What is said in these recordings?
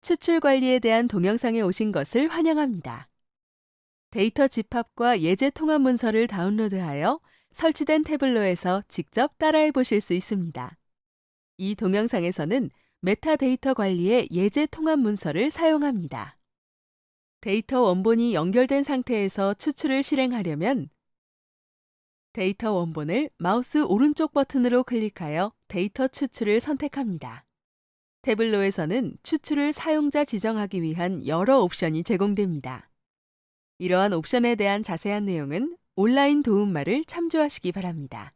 추출 관리에 대한 동영상에 오신 것을 환영합니다. 데이터 집합과 예제 통합 문서를 다운로드하여 설치된 태블로에서 직접 따라해 보실 수 있습니다. 이 동영상에서는 메타데이터 관리의 예제 통합 문서를 사용합니다. 데이터 원본이 연결된 상태에서 추출을 실행하려면 데이터 원본을 마우스 오른쪽 버튼으로 클릭하여 데이터 추출을 선택합니다. 태블로에서는 추출을 사용자 지정하기 위한 여러 옵션이 제공됩니다. 이러한 옵션에 대한 자세한 내용은 온라인 도움말을 참조하시기 바랍니다.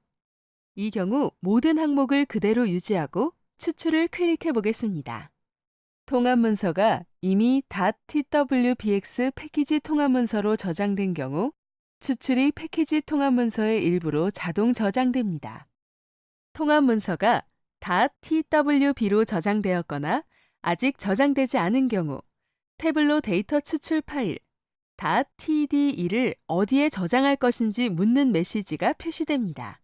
이 경우 모든 항목을 그대로 유지하고 추출을 클릭해 보겠습니다. 통합 문서가 이미 .twbx 패키지 통합 문서로 저장된 경우 추출이 패키지 통합 문서의 일부로 자동 저장됩니다. 통합 문서가 .twb로 저장되었거나 아직 저장되지 않은 경우 태블로 데이터 추출 파일 .td2를 어디에 저장할 것인지 묻는 메시지가 표시됩니다.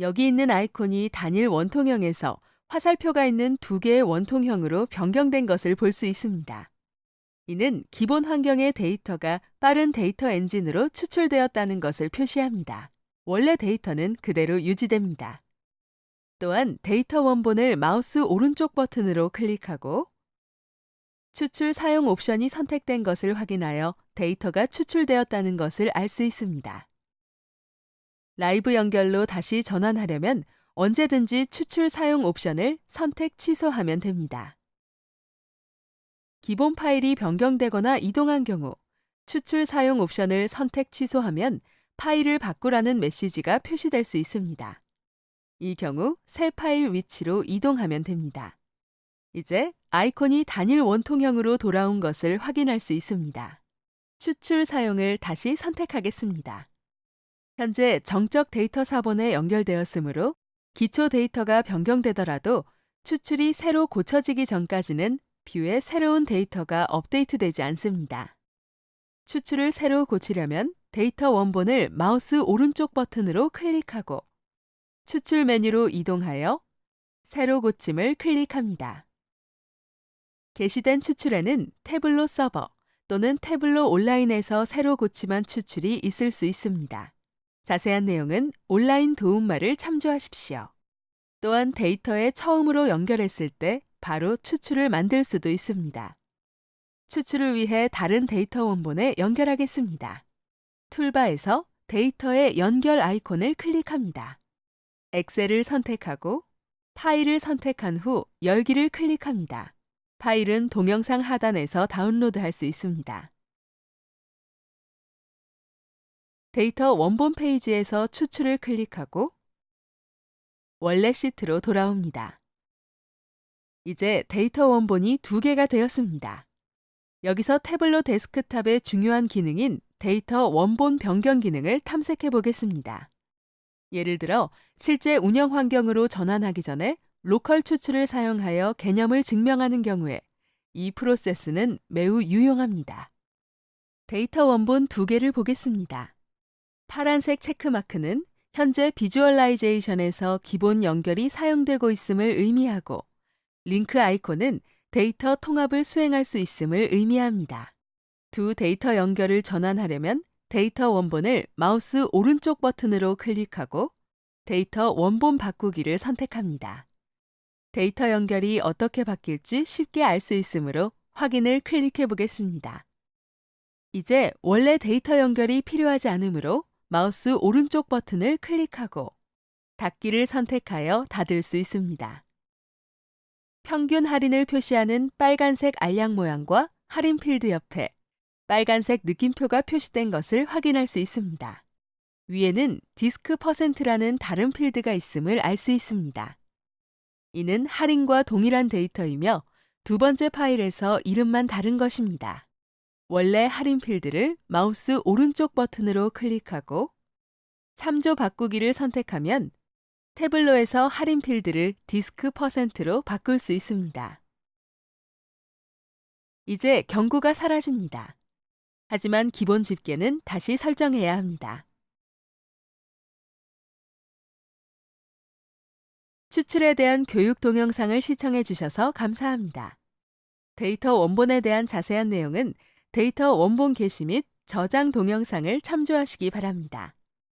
여기 있는 아이콘이 단일 원통형에서 화살표가 있는 두 개의 원통형으로 변경된 것을 볼 수 있습니다. 이는 기본 환경의 데이터가 빠른 데이터 엔진으로 추출되었다는 것을 표시합니다. 원래 데이터는 그대로 유지됩니다. 또한 데이터 원본을 마우스 오른쪽 버튼으로 클릭하고 추출 사용 옵션이 선택된 것을 확인하여 데이터가 추출되었다는 것을 알 수 있습니다. 라이브 연결로 다시 전환하려면 언제든지 추출 사용 옵션을 선택 취소하면 됩니다. 기본 파일이 변경되거나 이동한 경우 추출 사용 옵션을 선택 취소하면 파일을 바꾸라는 메시지가 표시될 수 있습니다. 이 경우 새 파일 위치로 이동하면 됩니다. 이제 아이콘이 단일 원통형으로 돌아온 것을 확인할 수 있습니다. 추출 사용을 다시 선택하겠습니다. 현재 정적 데이터 사본에 연결되었으므로 기초 데이터가 변경되더라도 추출이 새로 고쳐지기 전까지는 뷰에 새로운 데이터가 업데이트되지 않습니다. 추출을 새로 고치려면 데이터 원본을 마우스 오른쪽 버튼으로 클릭하고 추출 메뉴로 이동하여 새로 고침을 클릭합니다. 게시된 추출에는 태블로 서버 또는 태블로 온라인에서 새로 고침한 추출이 있을 수 있습니다. 자세한 내용은 온라인 도움말을 참조하십시오. 또한 데이터에 처음으로 연결했을 때 바로 추출을 만들 수도 있습니다. 추출을 위해 다른 데이터 원본에 연결하겠습니다. 툴바에서 데이터의 연결 아이콘을 클릭합니다. 엑셀을 선택하고 파일을 선택한 후 열기를 클릭합니다. 파일은 동영상 하단에서 다운로드할 수 있습니다. 데이터 원본 페이지에서 추출을 클릭하고 원래 시트로 돌아옵니다. 이제 데이터 원본이 두 개가 되었습니다. 여기서 태블로 데스크탑의 중요한 기능인 데이터 원본 변경 기능을 탐색해 보겠습니다. 예를 들어 실제 운영 환경으로 전환하기 전에 로컬 추출을 사용하여 개념을 증명하는 경우에 이 프로세스는 매우 유용합니다. 데이터 원본 두 개를 보겠습니다. 파란색 체크마크는 현재 비주얼라이제이션에서 기본 연결이 사용되고 있음을 의미하고 링크 아이콘은 데이터 통합을 수행할 수 있음을 의미합니다. 두 데이터 연결을 전환하려면 데이터 원본을 마우스 오른쪽 버튼으로 클릭하고 데이터 원본 바꾸기를 선택합니다. 데이터 연결이 어떻게 바뀔지 쉽게 알 수 있으므로 확인을 클릭해 보겠습니다. 이제 원래 데이터 연결이 필요하지 않으므로 마우스 오른쪽 버튼을 클릭하고 닫기를 선택하여 닫을 수 있습니다. 평균 할인을 표시하는 빨간색 알약 모양과 할인 필드 옆에 빨간색 느낌표가 표시된 것을 확인할 수 있습니다. 위에는 디스크 퍼센트라는 다른 필드가 있음을 알 수 있습니다. 이는 할인과 동일한 데이터이며 두 번째 파일에서 이름만 다른 것입니다. 원래 할인 필드를 마우스 오른쪽 버튼으로 클릭하고 참조 바꾸기를 선택하면 태블로에서 할인 필드를 디스크 퍼센트로 바꿀 수 있습니다. 이제 경고가 사라집니다. 하지만 기본 집계는 다시 설정해야 합니다. 추출에 대한 교육 동영상을 시청해 주셔서 감사합니다. 데이터 원본에 대한 자세한 내용은 데이터 원본 게시 및 저장 동영상을 참조하시기 바랍니다.